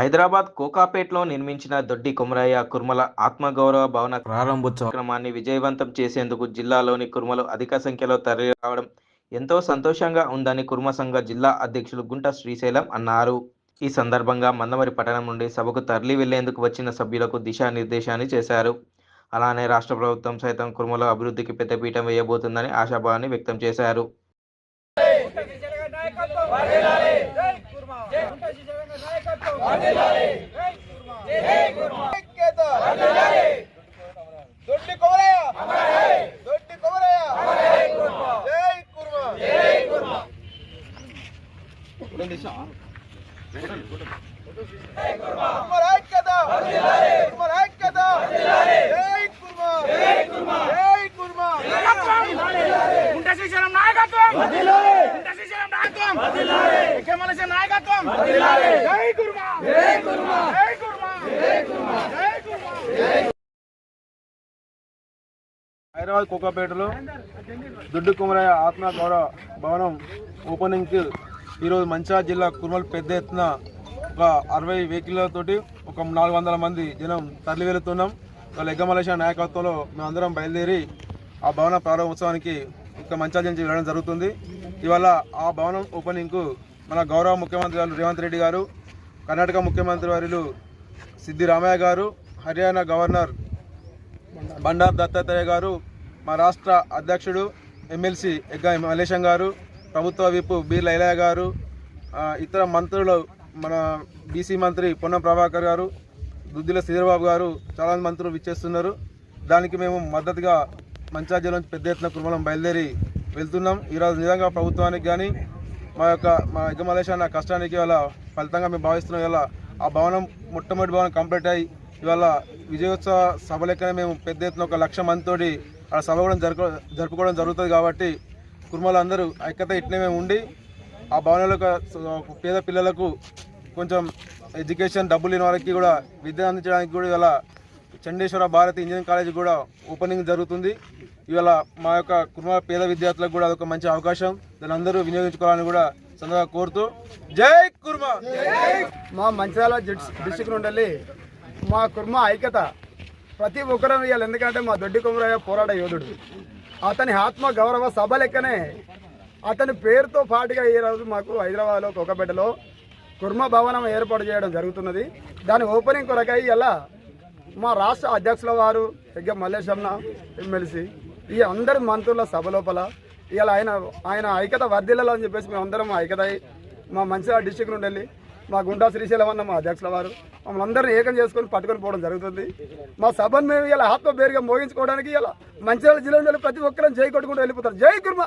హైదరాబాద్ కోకాపేట్లో నిర్మించిన దొడ్డి కొమరయ్య కుర్మల ఆత్మగౌరవ భవన ప్రారంభోత్సవ. కార్యక్రమాన్ని విజయవంతం చేసేందుకు జిల్లాలోని కుర్మలు అధిక సంఖ్యలో తరలి రావడం ఎంతో సంతోషంగా ఉందని కుర్మ సంఘ జిల్లా అధ్యక్షులు గుంట శ్రీశైలం అన్నారు. ఈ సందర్భంగా మందమరి పట్టణం నుండి సభకు తరలి వెళ్ళేందుకు వచ్చిన సభ్యులకు దిశానిర్దేశాన్ని చేశారు. అలానే రాష్ట్ర ప్రభుత్వం సైతం కుర్మల అభివృద్ధికి పెద్దపీఠం వేయబోతుందని ఆశాభావాన్ని వ్యక్తం చేశారు. దొడ్డి కొమరయ్య దొడ్డి కొమరయ్య జై కుర్మా కుర్మా ఐక్యత కుర్మా ఐక్యత జై కుర్మా జై కుర్మా గుంట శ్రీశైలం నాయకత్వం గుంట శ్రీశైలం నాయకత్వం ఎక్కమలసిన నాయకత్వం జై కుర్మా జై కుర్మా జై కుర్మా జై కుర్మా జై కుర్మా హైదరాబాద్ కోకాపేటలో దుడ్డు కుమరయ్య ఆత్మ గౌరవ భవనం ఓపెనింగ్కి ఈరోజు మంచిర్యాల జిల్లా కుర్మల్ పెద్ద ఎత్తున ఒక అరవై వెహికల్లతోటి ఒక నాలుగు వందల మంది జనం తరలి వెళుతున్నాం. వాళ్ళ ఎగ్గమలేష నాయకత్వంలో మేమందరం బయలుదేరి ఆ భవన ప్రారంభోత్సవానికి ఇక మంచిర్యాల నుంచి వెళ్ళడం జరుగుతుంది. ఇవాళ ఆ భవనం ఓపెనింగ్కు మన గౌరవ ముఖ్యమంత్రి గారు రేవంత్ రెడ్డి గారు కర్ణాటక ముఖ్యమంత్రి వారిలు సిద్దిరామయ్య గారు హర్యానా గవర్నర్ బండారు దత్తాత్రేయ గారు మా రాష్ట్ర అధ్యక్షుడు ఎమ్మెల్సీ ఎగ్గా మలేశం గారు ప్రభుత్వ విప్ బి లైలయ్య గారు ఇతర మంత్రులు మన బీసీ మంత్రి పొన్నం ప్రభాకర్ గారు దుద్దిల శ్రీధరబాబు గారు చాలా మంత్రులు విచ్చేస్తున్నారు. దానికి మేము మద్దతుగా మంచిర్యాల జిల్లా పెద్ద ఎత్తున కుటుంబం బయలుదేరి వెళ్తున్నాం. ఈరోజు నిజంగా ప్రభుత్వానికి కానీ మా యొక్క మా ఎగ్గమలేశ నా కష్టానికి ఇవాళ ఫలితంగా మేము భావిస్తున్నాం. ఇవాళ ఆ భవనం మొట్టమొదటి భవనం కంప్లీట్ అయ్యి ఇవాళ విజయోత్సవ సభ లెక్కనే మేము పెద్ద ఎత్తున ఒక లక్ష మందితోటి ఆ సభ కూడా జరుపు జరుపుకోవడం జరుగుతుంది కాబట్టి కుటుంబాలందరూ ఐక్యత ఇట్లే మేము ఉండి ఆ భవనంలో పేద పిల్లలకు కొంచెం ఎడ్యుకేషన్ డబ్బులు లేని వారికి కూడా విద్య అందించడానికి కూడా ఇవాళ చండేశ్వర భారతి ఇంజనీరింగ్ కాలేజ్ కూడా ఓపెనింగ్ జరుగుతుంది. ఇవాళ మా యొక్క కుటుంబ పేద విద్యార్థులకు కూడా అదొక మంచి అవకాశం. దాన్ని అందరూ వినియోగించుకోవాలని కూడా సందర్భంగా కోరుతూ జై కుర్మా! మా మంచిర్యాల డిస్టిక్ నుండి మా కుర్మ ఐక్యత ప్రతి ఒక్కరూ ఇవ్వాలి ఎందుకంటే మా దొడ్డి కుమరయ్య పోరాట యోధుడు. అతని ఆత్మ గౌరవ సభ లెక్కనే అతని పేరుతో పాటుగా ఈరోజు మాకు హైదరాబాద్లో కొకపేటలో కుర్మ భవనం ఏర్పాటు చేయడం జరుగుతున్నది. దాని ఓపెనింగ్ కొరకై ఇలా మా రాష్ట్ర అధ్యక్షుల వారు ఎగ్గ మల్లేశమ్మ ఎమ్మెల్సీ ఈ అందరు మంత్రుల సభ లోపల. ఇలా ఆయన ఆయన ఐక్యత వర్ధిల్లలో అని చెప్పేసి మేము అందరం ఐక్యత మా మంచిర్యాల డిస్టిక్ నుండి వెళ్ళి మా గుండా శ్రీశైలం అన్న మా అధ్యక్షుల వారు మమ్మల్ని అందరినీ ఏకం చేసుకొని పట్టుకొని పోవడం జరుగుతుంది. మా సభను మేము ఇలా ఆత్మ పేరుగా మోగించుకోవడానికి ఇలా మంచిర్యాల జిల్లా నుండి ప్రతి ఒక్కరం జై కొట్టుకుంటూ వెళ్ళిపోతారు. జై కుర్మ!